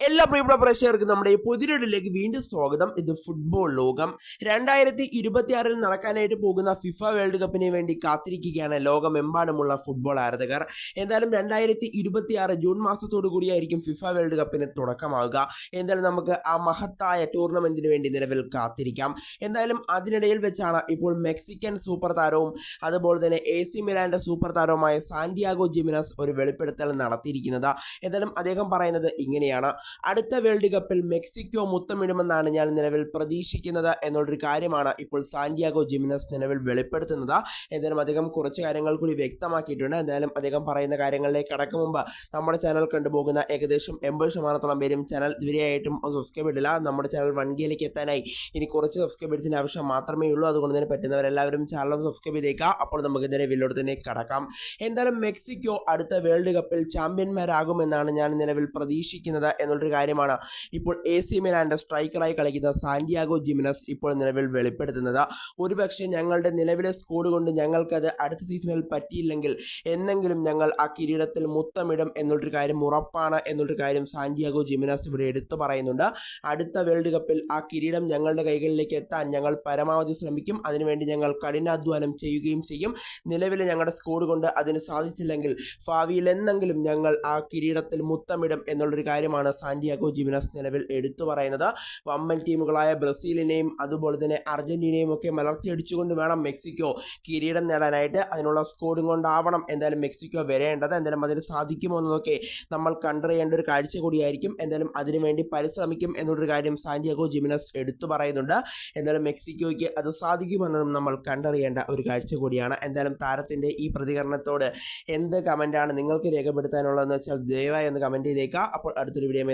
എല്ലാ പ്രിയപ്പെട്ട പ്രേക്ഷകർക്കും നമ്മുടെ ഈ പുതിയൊരിലേക്ക് വീണ്ടും സ്വാഗതം. ഇത് ഫുട്ബോൾ ലോകം. രണ്ടായിരത്തി ഇരുപത്തി ആറിൽ നടക്കാനായിട്ട് പോകുന്ന ഫിഫ വേൾഡ് കപ്പിന് വേണ്ടി കാത്തിരിക്കുകയാണ് ലോകമെമ്പാടുമുള്ള ഫുട്ബോൾ ആരാധകർ. എന്തായാലും രണ്ടായിരത്തി ഇരുപത്തി ആറ് ജൂൺ മാസത്തോടു കൂടിയായിരിക്കും ഫിഫ വേൾഡ് കപ്പിന് തുടക്കമാവുക. എന്തായാലും നമുക്ക് ആ മഹത്തായ ടൂർണമെന്റിന് വേണ്ടി നിലവിൽ കാത്തിരിക്കാം. എന്തായാലും അതിനിടയിൽ വെച്ചാണ് ഇപ്പോൾ മെക്സിക്കൻ സൂപ്പർ താരവും അതുപോലെ തന്നെ എ സി മിലാന്റെ സൂപ്പർ താരവുമായ സാന്റിയാഗോ ജിമിനസ് ഒരു വെളിപ്പെടുത്തൽ നടത്തിയിരിക്കുന്നത്. എന്തായാലും അദ്ദേഹം പറയുന്നത് ഇങ്ങനെയാണ്. അടുത്ത വേൾഡ് കപ്പിൽ മെക്സിക്കോ മുത്തമിടുമെന്നാണ് ഞാൻ നിലവിൽ പ്രതീക്ഷിക്കുന്നത് എന്നുള്ളൊരു കാര്യമാണ് ഇപ്പോൾ സാന്റിയാഗോ ജിമിനസ് നിലവിൽ വെളിപ്പെടുത്തുന്നത്. എന്തായാലും അദ്ദേഹം കുറച്ച് കാര്യങ്ങൾ കൂടി വ്യക്തമാക്കിയിട്ടുണ്ട്. എന്തായാലും അദ്ദേഹം പറയുന്ന കാര്യങ്ങളിലേക്ക് കടക്കും മുമ്പ് നമ്മുടെ ചാനൽ കണ്ടുപോകുന്ന ഏകദേശം എൺപത് ശതമാനത്തോളം പേരും ചാനൽ ഇതുവരെയായിട്ടും സബ്സ്ക്രൈബ് ഇടില്ല നമ്മുടെ ചാനൽ വൺ കെയിലേക്ക് എത്താനായി ഇനി കുറച്ച് സബ്സ്ക്രൈബേഴ്സിന്റെ ആവശ്യം മാത്രമേ ഉള്ളൂ. അതുകൊണ്ട് തന്നെ പറ്റുന്നവരെല്ലാവരും ചാനൽ സബ്സ്ക്രൈബ് ചെയ്തേക്കുക. അപ്പോൾ നമുക്ക് വില്ലോട് തന്നെ കടക്കാം. എന്തായാലും മെക്സിക്കോ അടുത്ത വേൾഡ് കപ്പിൽ ചാമ്പ്യന്മാരാകുമെന്നാണ് ഞാൻ നിലവിൽ പ്രതീക്ഷിക്കുന്നത് എന്നുള്ളൊരു കാര്യമാണ്. ഇപ്പോൾ എ സി മിലാന്റെ സ്ട്രൈക്കറായി കളിക്കുന്ന സാന്റിയാഗോ ജിമിനസ് ഇപ്പോൾ നിലവിൽ വെളിപ്പെടുത്തുന്നത്. ഒരുപക്ഷെ ഞങ്ങളുടെ നിലവിലെ സ്കോഡ് കൊണ്ട് ഞങ്ങൾക്കത് അടുത്ത സീസണിൽ പറ്റിയില്ലെങ്കിൽ എന്നെങ്കിലും ഞങ്ങൾ ആ കിരീടത്തിൽ മുത്തമിടും എന്നുള്ളൊരു കാര്യം ഉറപ്പാണ് എന്നുള്ളൊരു കാര്യം സാന്റിയാഗോ ജിമിനസ് ഇവിടെ എടുത്തു പറയുന്നുണ്ട്. അടുത്ത വേൾഡ് കപ്പിൽ ആ കിരീടം ഞങ്ങളുടെ കൈകളിലേക്ക് എത്താൻ ഞങ്ങൾ പരമാവധി ശ്രമിക്കും. അതിനുവേണ്ടി ഞങ്ങൾ കഠിനാധ്വാനം ചെയ്യുകയും ചെയ്യും. നിലവിലെ ഞങ്ങളുടെ സ്കോഡ് കൊണ്ട് അതിന് സാധിച്ചില്ലെങ്കിൽ ഭാവിയിൽ എന്നെങ്കിലും ഞങ്ങൾ ആ കിരീടത്തിൽ മുത്തമിടും എന്നുള്ളൊരു കാര്യമാണ് സാന്റിയാഗോ ജിമിനസ് നിലവിൽ എടുത്തു പറയുന്നത്. വമ്പൻ ടീമുകളായ ബ്രസീലിനെയും അതുപോലെ തന്നെ അർജന്റീനയും ഒക്കെ മലർത്തിയടിച്ചുകൊണ്ട് വേണം മെക്സിക്കോ കിരീടം നേടാനായിട്ട്. അതിനുള്ള സ്കോഡും കൊണ്ടാവണം എന്തായാലും മെക്സിക്കോ വരേണ്ടത്. എന്തായാലും അതിന് സാധിക്കുമോ എന്നതൊക്കെ നമ്മൾ കണ്ടറിയേണ്ട ഒരു കാഴ്ച കൂടിയായിരിക്കും. എന്തായാലും അതിനുവേണ്ടി പരിശ്രമിക്കും എന്നുള്ളൊരു കാര്യം സാന്റിയാഗോ ജിമിനസ് എടുത്തു പറയുന്നുണ്ട്. എന്തായാലും മെക്സിക്കോയ്ക്ക് അത് സാധിക്കുമെന്നതും നമ്മൾ കണ്ടറിയേണ്ട ഒരു കാഴ്ച കൂടിയാണ്. എന്തായാലും താരത്തിന്റെ ഈ പ്രതികരണത്തോട് എന്ത് കമന്റാണ് നിങ്ങൾക്ക് രേഖപ്പെടുത്താനുള്ളതെന്ന് വെച്ചാൽ ദയവായി ഒന്ന് കമന്റ് ചെയ്തേക്കുക. അപ്പോൾ അടുത്തൊരു വീഡിയോ